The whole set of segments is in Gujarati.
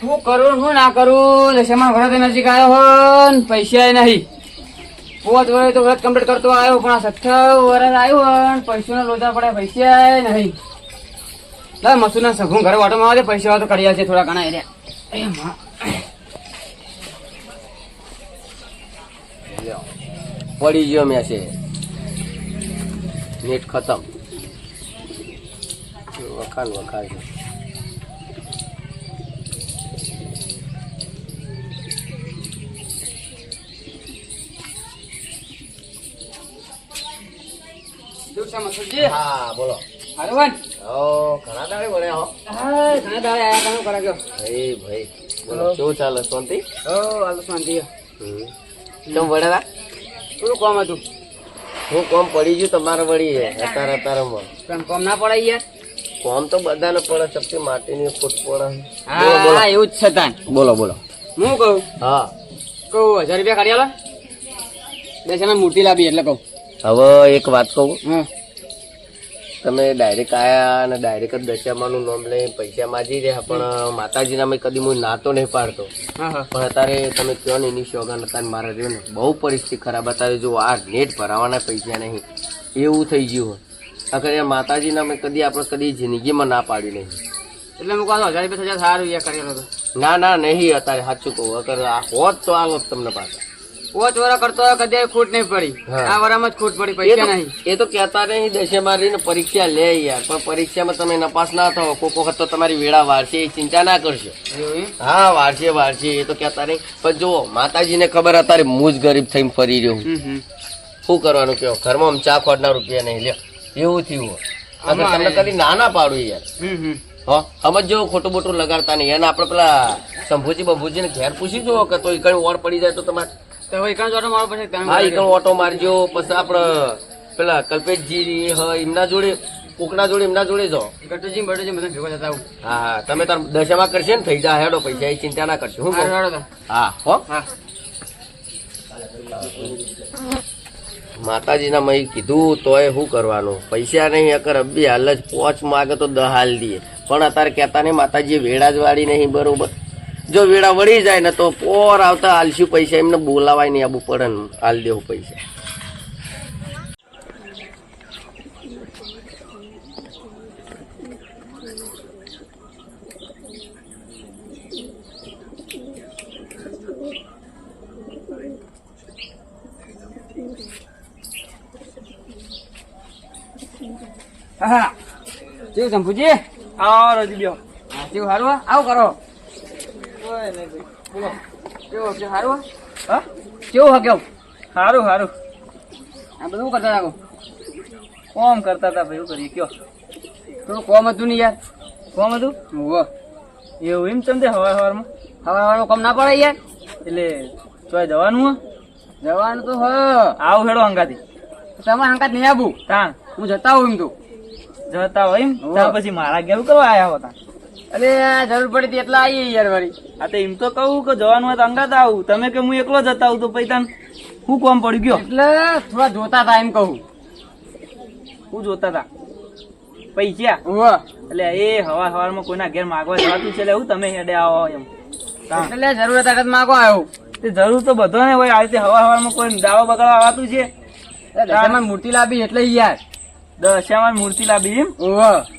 શું કરું શું ના કરું? દશામાં વ્રત નજીક આવ્યો હો પૈસા નહીં. પોત વર્ષ તો વ્રત કમ્પ્લીટ કરતો આવ્યો, પણ આ સત્તર વર્ષ આવ્યો હો ને પૈસાનો લોચા પડે પૈસા નહીં. લે મસુના સગું ઘરે વાટો માં પૈસા તો કર્યા છે, થોડા ઘણા એરિયા. પડી ગયો મેસે નેટ ખતમ. વખાણ વખાણ છે શું છે હા બોલો. હારું હોય ને? ઓ ઘણા દાડે ભણ્યા હો. હા, ઘણા દાડે આયા તમે કરે ગયો ભાઈ ભાઈ બોલો કેવું ચાલે શાંતિ? ઓ હાલ શાંતિ. તો વડેલા શું કોમ હતું? હું કોમ પડી ગયું તમારે વળી અત્યારે અત્યારેમાં કેમ કોમ ના પડાય યાર? કોમ તો બધાને પડે સબથી માટીની ફૂટ પડે. હા એવું જ છે તાન. બોલો બોલો. હું કહું? હા. કહું હજાર રૂપિયા કાઢી આલો. બે એમાં મૂર્તિ લાવી એટલે કહું. હવે એક વાત કહું. હા. તમે ડાયરેક્ટ આયા અને ડાયરેક્ટ જ દશામાનું નામ લઈ પૈસા માજી રહ્યા પણ માતાજીના મેં કદી હું નાતો નહીં પાડતો. પણ અત્યારે તમે કહો ને એની શોગન અત્યારે મારા રહ્યો ને બહુ પરિસ્થિતિ ખરાબ અત્યારે જો આ નેટ ભરાવાના પૈસા નહીં એવું થઈ ગયું હોય. અગર એ માતાજીના મેં કદી આપણે કદી જિંદગીમાં ના પાડ્યું નહીં. એટલે હું કહું હજાર રૂપિયા હજાર સારું કરેલો કરી ના ના નહીં અત્યારે સાચું કહું. અગર આ હોત તો જ તમને પાછા પોચ વરા કરતો કદી ખોટ નહીં પડી. આ વરામાં જ ખોટ પડી પૈસા નહીં. એ તો કહેતા નહીં દશે મારીને પરીક્ષા લે યાર. પણ પરીક્ષામાં તમે નપાસ ના થાવ કોક વખત તો તમારી વેળા વારશે એ ચિંતા ના કરશો. હા વારશે વારશે એ તો કહેતા નહીં. પણ જુઓ માતાજીને ખબર અત્યારે હું જ ગરીબ થઈને ફરી રહ્યો શું કરવાનું કયો ઘરમાં આમ ચા ખોટના રૂપિયા નહીં લે એવું થયું અમે અને તમને કદી ના ના પાડું યાર. હમ હમ. જો ખોટું બોટું લગાડતા નહીં. એને આપણે પેલા શંભુજી બંભુજીને ઘેર પૂછી જુઓ કે તો કઈ ઓર પડી જાય તો તમારે ઓટો હા મારજો પછી આપડે પેલા કલ્પેશજી હ એમના જોડે કોકના જોડે એમના જોડે જો ગટુજી બટુજી બધા ભેગો જતા હા હા તમે તાર દશામાં કરશે ને થઈ જા હેડો પૈસા એ ચિંતા ના કરશો હું. હા હો. હા. માતાજીના મહી કીધું તોય શું કરવાનું? પૈસા નહીં અકર અબ્બી હાલ જ પોચ માગે તો દહ હાલ દઈએ પણ અત્યારે કહેતા નહીં માતાજી વેળા જ વાળી નહીં બરોબર. જો વેળા વળી જાય ને તો પોર આવતા આલસી પૈસા, એમને બોલાવાય નહીં આબુ પડે ને હાલ દેવું પૈસા. હા શિવ શંભુજી આવો રજી બ્યો હા, કેવું, સારું આવું કરો. બોલો. કેવો સારું હા? કેવું હે કેવું? સારું સારું આ બધું કરતા રાખો કોમ કરતા હતા ભાઈ કરીએ? કયો? થોડું કોમ હતું ને યાર. કોમ હતું? હોવે એવું એમ ચમતે હવાર હવારમાં? હવે હવે કોમ ના પડે યાર. એટલે ચોય જવાનું હો. જવાનું તો હ. આવું હેડો અંગાથી તમારે હંકાત નહીં આવું તા હું જતા હોઉં એમ તો. જતા હોય એમ. પછી મારા ઘેર કરવા આવ્યા હતા અરે જરૂર પડી હતી એટલે આવી યાર વળી. આ તો એમ તો કહું કે જવાનું હોય તો અંગાત આવું. તમે કે હું એકલો જતા આવું તો પછી તાન હું કોમ પડી? ગયો. એટલે થોડા જોતા હતા એમ કહું. હું જોતા હતા પૈસા હોવે. એટલે એ હવાર હવારમાં કોઈના ઘેર માગવા જવાતું છે એટલે હું તમે હેડે આવો એમ. એટલે જરૂર હતા એટલે માગો આવ્યો તે જરૂર તો બધો ને હોય. આ રીતે હવાર હવારમાં કોઈ દાવો બગાડવા આવતું છે? મૂર્તિ લાવી એટલે યાર. દશામાં મૂર્તિ લાવી એમ? હોવે.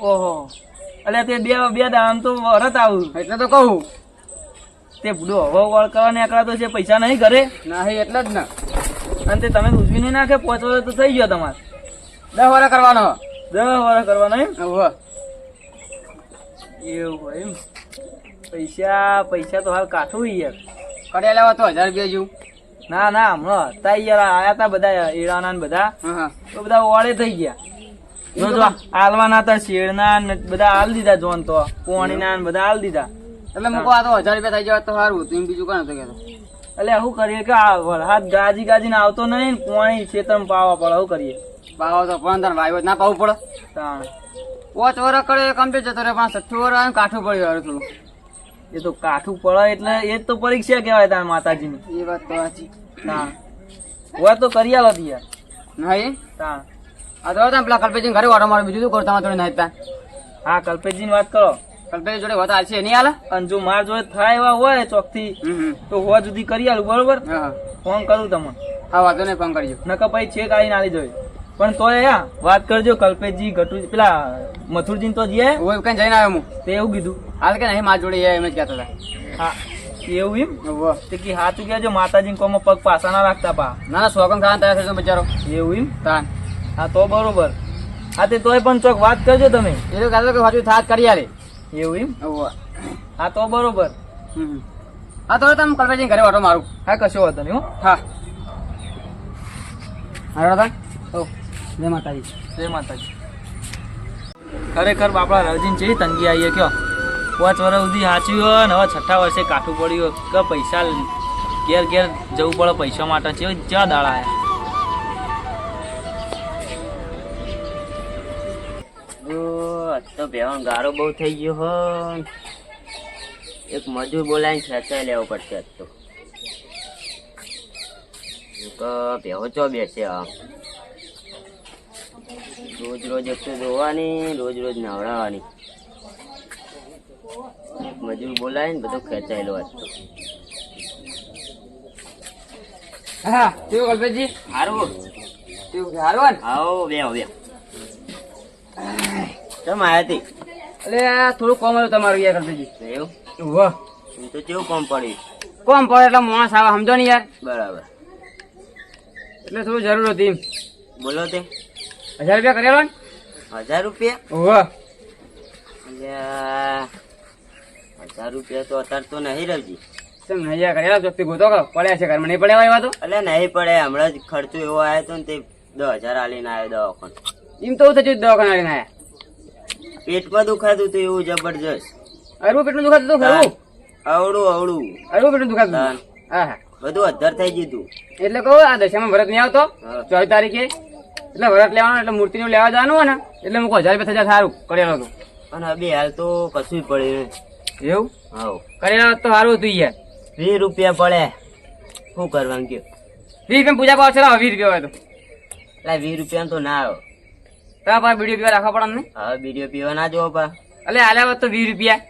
ઓહો. એટલે તે બે બે દામ તો વરત આવું. એટલે તો કહું. તે બુડો હવો વળ કરવા આંકડા તો છે પૈસા નહીં ઘરે? નહીં એટલે જ ના. અને તે તમે ઉજવી નહીં નાખે પહોંચવા તો થઈ ગયો તમારે. દસ વાર કરવાનો. દસ વાર કરવાનો એમ? એવું હોય એમ. પૈસા પૈસા તો હાલ કાઠું યાર. કડે લેવા તો હજાર રૂપિયા જેવું. ના ના હમણાં હતા યાર આયા હતા બધા ઈરાના બધા. તો બધા ઓળે થઈ ગયા. જો જો આલવાના હતા શેરના ને બધા આલ દીધા જોન તો પોણીના ને બધા આલ દીધા. એટલે મૂકો આ તો હજાર રૂપિયા થઈ જાય તો સારું તું બીજું કાં હતું કે? એટલે શું કરીએ કે આ વરસાદ ગાજી ગાજી ને આવતો નહીં ને પોણી ખેતરમાં પાવા પડે શું કરીએ. પાવો તો પણ તાર વાયવો ના પાવું પડે. તાણ. પાંચ વર કરે કમ્પ્લીટ જતો રહે પણ સઠ્ઠું વર આવે કાઠું પડ્યું હવે થોડું. એ તો કાઠું પડે એટલે એ જ તો પરીક્ષા કહેવાય તાર માતાજીની. એ વાત તો સાચી. તાણ. હોય તો કરી આલો યાર. નહીં? તાણ. તમે પેલા કલ્પેજી ઘરે વાળો મારો બીજું શું તમારે થોડી નાખતા હા કલ્પેશજી વાત કરો. કલ્પેશ જોડે વાત હાલશે નહીં હાલે? અને જો માર જોડે થાય એવા હોય ચોકથી. તો હોવા સુધી કરી આલું બરોબર. ફોન કરું તમને. હા વાંધો નહીં ફોન કરજો. નકર પછી છેક આવીને આલી જોઈએ પણ તોય યા વાત કરજો કલ્પેશજી ગટુ પેલા મથુરજી તો જઈએ. હું કઈ જઈને આવ્યો હું તે એવું કીધું. હાલ કે નહીં માર જોડે એમ જ કહેતા હતા. હા એવું એમ. તે કે હાચું કહેજો માતાજી કોમાં પગ પાસા ના રાખતા પા. ના ના સોગમ ખાવા તૈયાર થશે બચારો. એવું એમ? તાન. હા તો બરોબર. હા તે તોય પણ ચોક વાત કરજો તમે. એ તો કાલે સાચું થાત કરી આલે. એવું એમ. હા તો બરોબર. હા તો તમે કલ્પેશજી ઘરે ઓટો મારું. હા કશો વાંધો નહીં હા. હા. તા ઓ જય માતાજી. જય માતાજી. ખરેખર બાપડા રવજીન જેવી તંગી આવી કયો? પાંચ વર્ષ સુધી સાચ્યું હોય ને હવે છઠ્ઠા વર્ષે કાઠું પડ્યું કે પૈસા ઘેર ઘેર જવું પડે પૈસા માટે. છે જ્યાં દાડા આયા. તો ભેવાનો ગારો બહુ થઈ ગયો હો એક મજૂર બોલાવીને ખેંચાઈ લેવો પડશે તો. ચો બેસે રોજ રોજ એક તો ધોવાની રોજ રોજ નવડાવવાની. એક મજૂર બોલાવીને બધો ખેંચાયેલો હતો હા તેવું કલ્પેશજી સારું તેવું હારું આવો બે બે કેમ આવ્યા હતી એટલે થોડું કોમ હતું તમારું યાર કલ્પેશજી એવું વાહ તો કેવું કોમ પડ્યું કોમ પડે એટલે માણસ આવે સમજો ને યાર. બરાબર. એટલે થોડું જરૂર હતી બોલો તે. હજાર રૂપિયા કરેલો ને? હજાર રૂપિયા? વાહ હજાર રૂપિયા તો અત્યારે તો નહીં રવજી કેમ નહીં યાર કરેલા ચોકથી ગોતો કરો પડ્યા છે ઘરમાં. નહીં પડ્યા એવા તો? એટલે નહીં પડે હમણાં જ ખર્ચો એવો આવ્યો હતો ને તે દસ હજાર આલીને આવ્યો દવાખાન. એમ તો હું થયું દવાખાના આલીને આયા. પેટમાં દુખાતું હતું એવું જબરજસ્ત. અરવું પેટનું દુખાતું હતું ખરું અવળું અવળું. અરવું પેટનું દુખાતું. હા હા. બધું અધર થઈ ગયું એટલે કહું આ દશામાં ભરત નહીં આવતો. હા. ચોવીસ તારીખે. એટલે ભરત લેવાનું એટલે મૂર્તિનું લેવા જવાનું હોય ને એટલે મૂકો હજાર રૂપિયા થયા સારું કરેલો હતું. અને હવે હાલ તો કશું પડ્યું એવું? હવ કરેલા તો સારું હતું યાર. વીસ રૂપિયા પડે. શું કરવાનું કે વીસ રૂપિયા પૂજા પાવ છે વીસ રૂપિયા હોય તો. એટલે વીસ રૂપિયા તો ના આવે. તમારા પા બીડીઓ પીવા રાખવા પડે ને હા બીડીઓ પીવા ના જોવો પા. એટલે આલ્યા તો વીસ રૂપિયા.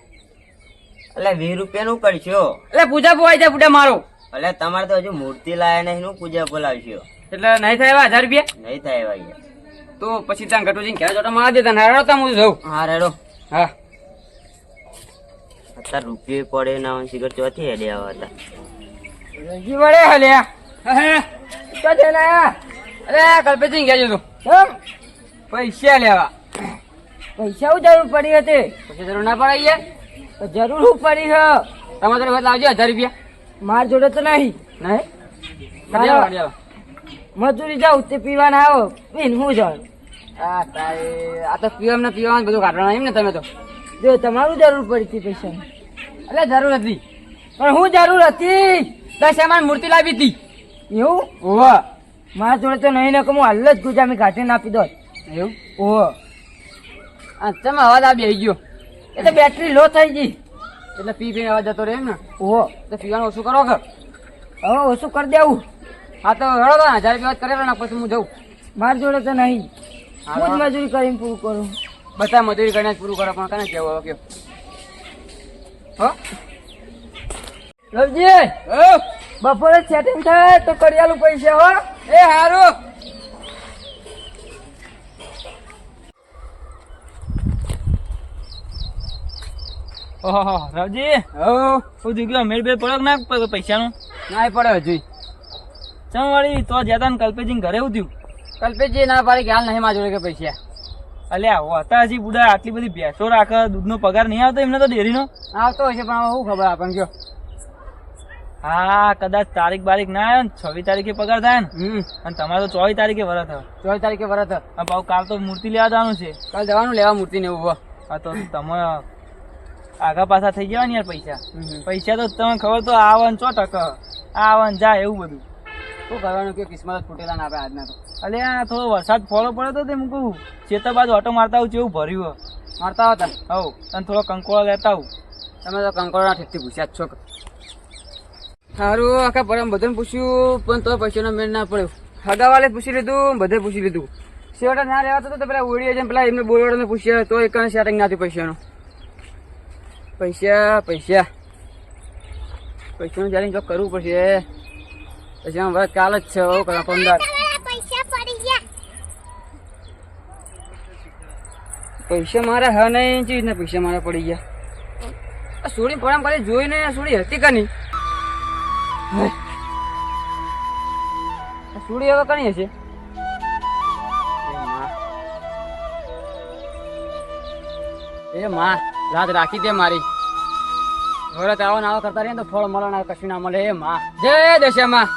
એટલે વીસ રૂપિયા નું કરશો? એટલે પૂજા પોવાય જાય પૂજા મારો. એટલે તમારે તો હજુ મૂર્તિ લાયા નહીં નું પૂજા બોલાવશો. એટલે નહીં થાય એવા હજાર રૂપિયા? નહીં થાય એવા તો પછી ત્યાં ઘટુજી ઘેર જોટા મારા દેતા ને તા હું જઉં. હા રેડો હા. અત્યારે રૂપિયો પડે ના સિગર ચોથી હેડે આવા હતા. રજી વડે હલ્યા. હે તો છે ને અરે કલ્પેશજી ગયા જતો કેમ? પૈસા લેવા. પૈસા જરૂર પડી હતી પછી જરૂર ના પડે યાર. તો જરૂર હું પડી હ. તમારે તરફ લાવજો હજાર રૂપિયા. માર જોડે તો નહીં. નહીં. મજૂરી જાઉં તે પીવાના આવો. પીન હું જાઉં? આ તારે આ તો પીવા ને પીવા બધું કાઢવાનું એમ ને તમે તો. જો તમારું જરૂર પડી હતી પૈસા એટલે જરૂર હતી. પણ હું જરૂર હતી. દસ એમાં મૂર્તિ લાવી હતી. એવું? ઓહ મારા જોડે તો નહીં ને કે હું હાલ જ ગુજામી કાઢીને આપી દો એવું? ઓહો. આ તમે અવાજ આ બે ગયો? એટલે બેટરી લો થઈ ગઈ. એટલે પી પી અવાજ જતો રહે એમ ને? ઓહો. તો પીવાનું ઓછું કરો કે હવે ઓછું કરી દેવું. હા તો રડો ને હજાર રૂપિયા કરે ને પછી હું જઉં. મારા જોડે તો નહીં. હા, જ મજૂરી કરીને પૂરું કરું. બધા મજૂરી કરીને જ પૂરું કરો પણ કને કેવું હવે કયો? હો? રવજી બપોરે સેટિંગ થાય તો કરિયાલું પૈસા હો. એ હારું. ઓહો રાવજી. હો? શું થયું મેળ બે પડક ના પૈસાનું? ના પડે હજુ ચમ વાળી તો જતા ને કલ્પેજી ઘરે એવું કલ્પેજી ના પાડી હાલ નહીં મારા જોડે કે પૈસા. અલ્યા હતા હજી બુડા આટલી બધી ભેંસો રાખે દૂધનો પગાર નહીં આવતો એમને તો ડેરીનો? આવતો હશે પણ શું ખબર આપણને કયો. હા કદાચ તારીખ બારીખ ના આવે ને છવ્વીસ તારીખે પગાર થાય ને અને તમારે તો ચોવીસ તારીખે વરત ચોવીસ તારીખે વરત પાછું કાલ તો મૂર્તિ લેવા જવાનું છે. કાલ જવાનું લેવા મૂર્તિ ને એવું હા. તો તમે આગા પાછા થઈ ગયા ને યાર પૈસા. પૈસા તો તમે ખબર તો આવન ચો ટકા. આવન જાય એવું બધું. શું કરવાનું? કે કિસ્મત ફૂટેલા ના આપે આજના તો? અલે આ થોડો વરસાદ ફોલો પડ્યો તો તે મૂકું ચેતા બાજુ ઓટો મારતા આવું જેવું ભર્યું મારતા હતા હવ તને થોડો કંકોળો લેતા આવું. તમે તો કંકોળોના ઠીકથી પૂછ્યા જ છો. સારું આખા પરમ બધાને પૂછ્યું પણ તો પૈસાનો મેળ ના પડ્યો. હગાવાલે પૂછી લીધું બધે પૂછી લીધું. શેવટા ના રહેવાતો તો પેલા ઓળીએ છે પેલા એમને બોલવાડો ને પૂછ્યા તો એક સેટિંગ નથી પૈસાનું. પૈસા પૈસા. પૈસાનું જ્યારે જો કરવું પડશે. પછી વાત કાલ જ છે હો કલા પંદર પૈસા મારા હા નહીં ચીજ ને પૈસા મારા પડી ગયા. આ સોડી પડામ ખાલી જોઈ ને સોડી હતી કની સોડી હવે કની હશે? એ માં. રાત રાખી દે મારી. ઘરે આવો ના આવો કરતા રહીએ તો ફળ મળે ના કશું ના મળે. એ માં. જય દશા માં